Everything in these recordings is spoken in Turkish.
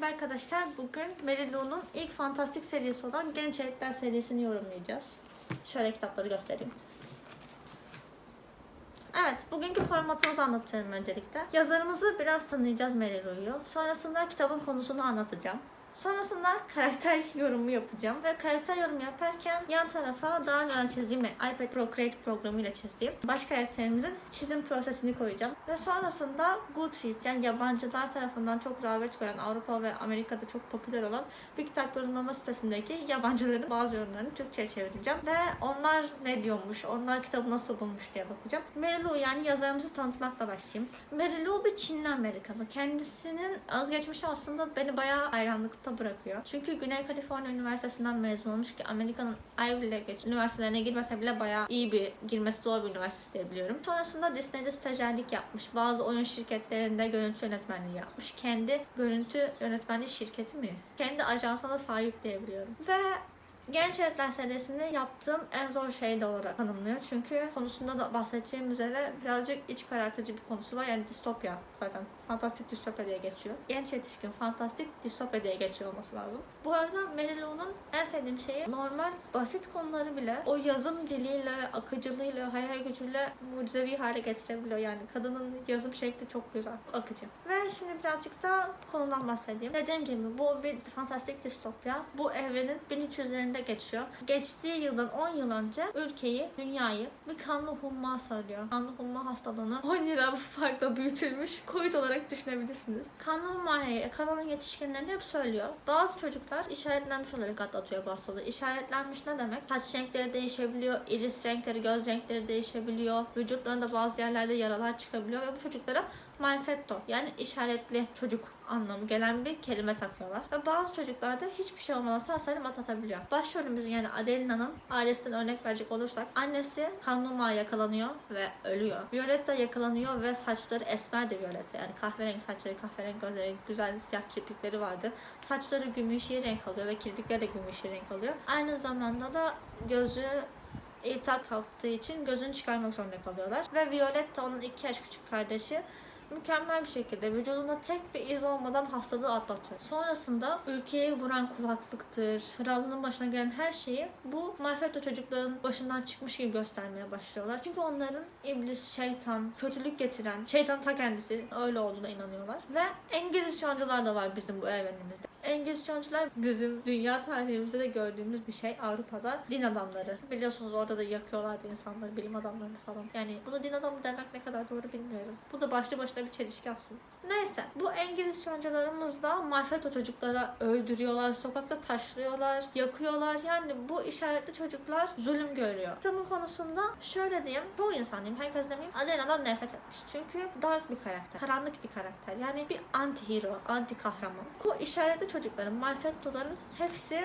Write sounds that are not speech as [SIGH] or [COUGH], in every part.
Merhaba arkadaşlar. Bugün Mary Lou'nun ilk fantastik serisi olan Genç Elitler serisini yorumlayacağız. Şöyle kitapları göstereyim. Evet, bugünkü formatımızı anlatıyorum öncelikle. Yazarımızı biraz tanıyacağız Mary Lou'yu. Sonrasında kitabın konusunu anlatacağım. Sonrasında karakter [LAUGHS] yorumu yapacağım ve karakter yorumu yaparken yan tarafa daha önceden çizdiğim ve iPad Procreate programıyla çizdiğim baş karakterimizin çizim prosesini koyacağım. Ve sonrasında Goodreads yani yabancılar tarafından çok rağbet gören Avrupa ve Amerika'da çok popüler olan bir kitap yorumlama sitesindeki yabancıların bazı yorumlarını Türkçe'ye çevireceğim. Ve onlar ne diyormuş, onlar kitabı nasıl bulmuş diye bakacağım. Mary Lou yani yazarımızı tanıtmakla başlayayım. Mary Lou bir Çinli Amerikalı. Kendisinin özgeçmişi aslında beni bayağı hayranlıkta bırakıyor. Çünkü Güney Kaliforniya Üniversitesi'nden mezun olmuş ki Amerika'nın Ivy League üniversitelerine girmese bile bayağı iyi bir girmesi zor bir üniversitesi diye biliyorum. Sonrasında Disney'de stajyerlik yapmış. Bazı oyun şirketlerinde görüntü yönetmenliği yapmış. Kendi görüntü yönetmenliği şirketi mi? Kendi ajansına sahip diyebiliyorum. Ve Genç Elitler serisini yaptığım en zor şey de olarak tanımlıyor. Çünkü konusunda da bahsedeceğim üzere birazcık iç karartıcı bir konusu var. Yani distopya zaten. Fantastik distopya diye geçiyor. Genç yetişkin fantastik distopya diye geçiyor olması lazım. Bu arada Mary en sevdiğim şeyi normal basit konuları bile o yazım diliyle, akıcılığıyla, hayal gücüyle mucizevi hale getirebiliyor. Yani kadının yazım şekli çok güzel, akıcı. Ve şimdi birazcık da konudan bahsedeyim. Dediğim gibi bu bir fantastik distopya. Bu evrenin 1300'lerinde geçiyor. Geçtiği yıldan 10 yıl önce ülkeyi, dünyayı bir kanlı humma sarıyor. Kanlı humma hastalığını 10 lira farkla büyütülmüş COVID olarak düşünebilirsiniz. Kanlı hummayı yakalanan yetişkinlerin hep söylüyor. Bazı çocuklar işaretlenmiş olarak atlatıyor bu hastalığı. İşaretlenmiş ne demek? Saç renkleri değişebiliyor, iris renkleri, göz renkleri değişebiliyor. Vücutlarında bazı yerlerde yaralar çıkabiliyor ve bu çocuklara malfetto yani işaretli çocuk anlamı gelen bir kelime takıyorlar. Ve bazı çocuklarda hiçbir şey olmadan sağ salim atlatabiliyor. Başrolümüzün yani Adelina'nın ailesinden örnek verecek olursak annesi kanluma yakalanıyor ve ölüyor. Violetta yakalanıyor ve saçları esmer de Violetta. Yani kahverengi saçları, kahverengi gözleri, güzel siyah kirpikleri vardı. Saçları gümüşi renk alıyor ve kirpikleri de gümüşi renk alıyor. Aynı zamanda da gözü iltihap kalktığı için gözünü çıkarmak zorunda kalıyorlar. Ve Violetta onun iki yaş küçük kardeşi mükemmel bir şekilde vücudunda tek bir iz olmadan hastalığı atlatıyor. Sonrasında ülkeyi vuran kulaklıktır, krallığın başına gelen her şeyi bu Malfetto çocukların başından çıkmış gibi göstermeye başlıyorlar. Çünkü onların iblis, şeytan, kötülük getiren, şeytan ta kendisi öyle olduğuna inanıyorlar. Ve Engizisyoncular da var bizim bu evrenimizde. Engizisyoncular bizim dünya tarihimizde de gördüğümüz bir şey Avrupa'da din adamları. Biliyorsunuz orada da yakıyorlardı insanları, bilim adamlarını falan. Yani bunu din adamı demek ne kadar doğru bilmiyorum. Bu da başlı başına bir çelişki aslında. Neyse bu Engizisyoncularımız da Malfetto çocuklara öldürüyorlar, sokakta taşlıyorlar, yakıyorlar. Yani bu işaretli çocuklar zulüm görüyor. Kitabın konusunda şöyle diyeyim, çoğu insan diyeyim, herkes demeyeyim, Adena'dan nefret etmiş. Çünkü dark bir karakter, karanlık bir karakter. Yani bir anti-hero, anti kahraman. Bu işaretli çocukların, Malfetto'ların hepsi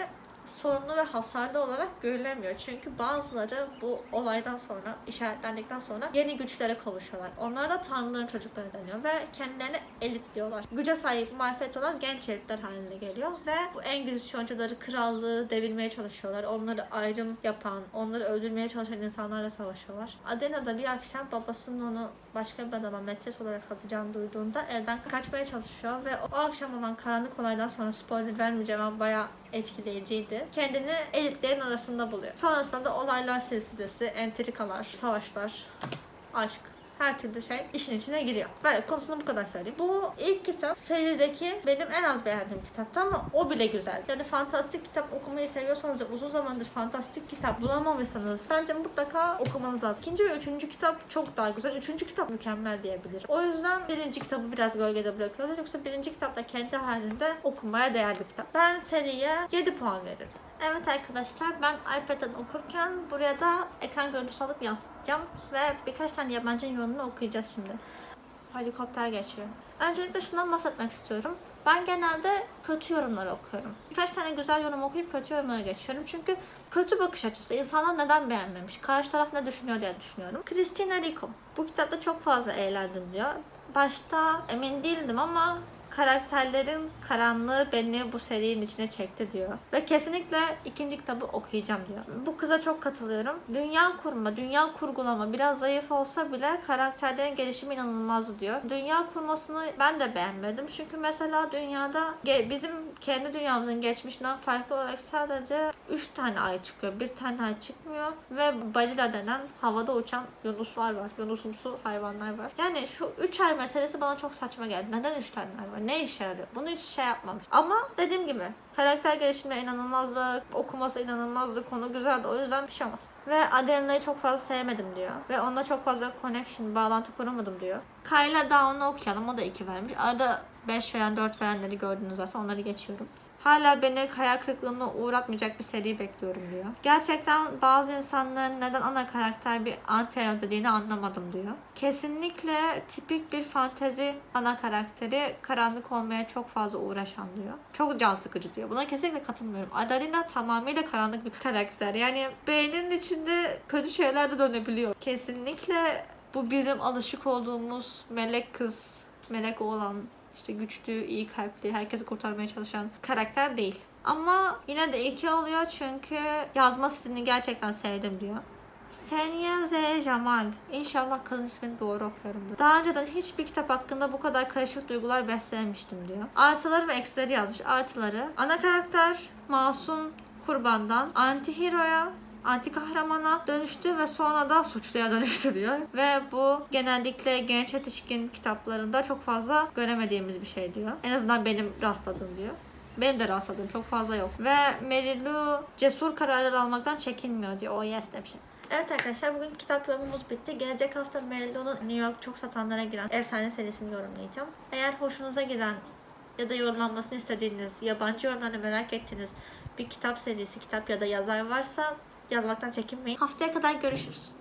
sorunlu ve hasarlı olarak görülemiyor. Çünkü bazıları bu olaydan sonra, işaretlendikten sonra yeni güçlere kavuşuyorlar. Onlar da tanrıların çocukları deniyor ve kendilerine elit diyorlar. Güce sahip Malfetto'lar genç elitler haline geliyor ve bu Engizisyoncuları krallığı devirmeye çalışıyorlar. Onları ayrım yapan, onları öldürmeye çalışan insanlarla savaşıyorlar. Adena da bir akşam babasının onu başka bir adama metres olarak satacağını duyduğunda evden kaçmaya çalışıyor ve o akşam olan karanlık olaydan sonra spoiler vermeyeceğim ama bayağı etkileyiciydi. Kendini elitlerin arasında buluyor. Sonrasında da olaylar silsilesi, entrikalar, savaşlar, aşk, her türlü şey işin içine giriyor. Böyle konusunu bu kadar söyleyeyim. Bu ilk kitap serideki benim en az beğendiğim kitaptı ama o bile güzel. Yani fantastik kitap okumayı seviyorsanız ve uzun zamandır fantastik kitap bulamamışsanız bence mutlaka okumanız lazım. İkinci ve üçüncü kitap çok daha güzel. Üçüncü kitap mükemmel diyebilirim. O yüzden birinci kitabı biraz gölgede bırakıyorlar. Yoksa birinci kitap da kendi halinde okumaya değerli kitap. Ben seriye 7 puan veririm. Evet arkadaşlar ben iPad'den okurken buraya da ekran görüntüsü alıp yansıtacağım ve birkaç tane yabancı yorumunu okuyacağız şimdi. Helikopter geçiyor. Öncelikle şundan bahsetmek istiyorum. Ben genelde kötü yorumları okuyorum. Birkaç tane güzel yorum okuyup kötü yorumlara geçiyorum. Çünkü kötü bakış açısı. İnsanlar neden beğenmemiş? Karşı taraf ne düşünüyor diye düşünüyorum. Christina Rico. Bu kitapta çok fazla eğlendim diyor. Başta emin değildim ama karakterlerin karanlığı beni bu serinin içine çekti diyor. Ve kesinlikle ikinci kitabı okuyacağım diyor. Bu kıza çok katılıyorum. Dünya kurma, dünya kurgulama biraz zayıf olsa bile karakterlerin gelişimi inanılmaz diyor. Dünya kurmasını ben de beğenmedim. Çünkü mesela dünyada bizim kendi dünyamızın geçmişinden farklı olarak sadece 3 tane ay çıkıyor. Bir tane ay çıkmıyor ve balina denen havada uçan yunuslar var. Yunusumsu hayvanlar var. Yani şu 3 ay meselesi bana çok saçma geldi. Neden 3 tane ay var? Ne işe yarıyor? Bunu hiç şey yapmamış. Ama dediğim gibi karakter gelişimi inanılmazdı. Okuması inanılmazdı. Konu güzeldi. O yüzden bir şey olmaz. Ve Adelina'yı çok fazla sevmedim diyor. Ve onunla çok fazla connection, bağlantı kuramadım diyor. Kyla Down'u okuyalım. O da 2 vermiş. Arada 5 falan 4 falanları gördünüz zaten. Onları geçiyorum. Hala beni hayal kırıklığına uğratmayacak bir seri bekliyorum diyor. Gerçekten bazı insanların neden ana karakter bir anti dediğini anlamadım diyor. Kesinlikle tipik bir fantezi ana karakteri karanlık olmaya çok fazla uğraşan diyor. Çok can sıkıcı diyor. Buna kesinlikle katılmıyorum. Adalina tamamıyla karanlık bir karakter. Yani beyninin içinde kötü şeyler de dönebiliyor. Kesinlikle bu bizim alışık olduğumuz melek kız, melek oğlan, işte güçlü, iyi kalpli, herkesi kurtarmaya çalışan karakter değil. Ama yine de iki oluyor çünkü yazma stilini gerçekten sevdim diyor. Senya Z. Jamal. İnşallah kızın ismini doğru okuyorum diyor. Daha önceden hiçbir kitap hakkında bu kadar karışık duygular beslememiştim diyor. Artıları ve eksileri yazmış. Artıları. Ana karakter masum kurbandan anti-hero'ya anti kahramana dönüştü ve sonra da suçluya [LAUGHS] dönüştü diyor. Ve bu genellikle genç yetişkin kitaplarında çok fazla göremediğimiz bir şey diyor. En azından benim rastladığım diyor. Benim de rastladığım çok fazla yok. Ve Mary Lou cesur kararlar almaktan çekinmiyor diyor. O yes demişim. Evet arkadaşlar bugün kitap yorumumuz bitti. Gelecek hafta Mary New York çok satanlara giren efsane serisini yorumlayacağım. Eğer hoşunuza giden ya da yorumlanmasını istediğiniz, yabancı yorumlarını merak ettiğiniz bir kitap serisi, kitap ya da yazar varsa yazmaktan çekinmeyin. Haftaya kadar görüşürüz.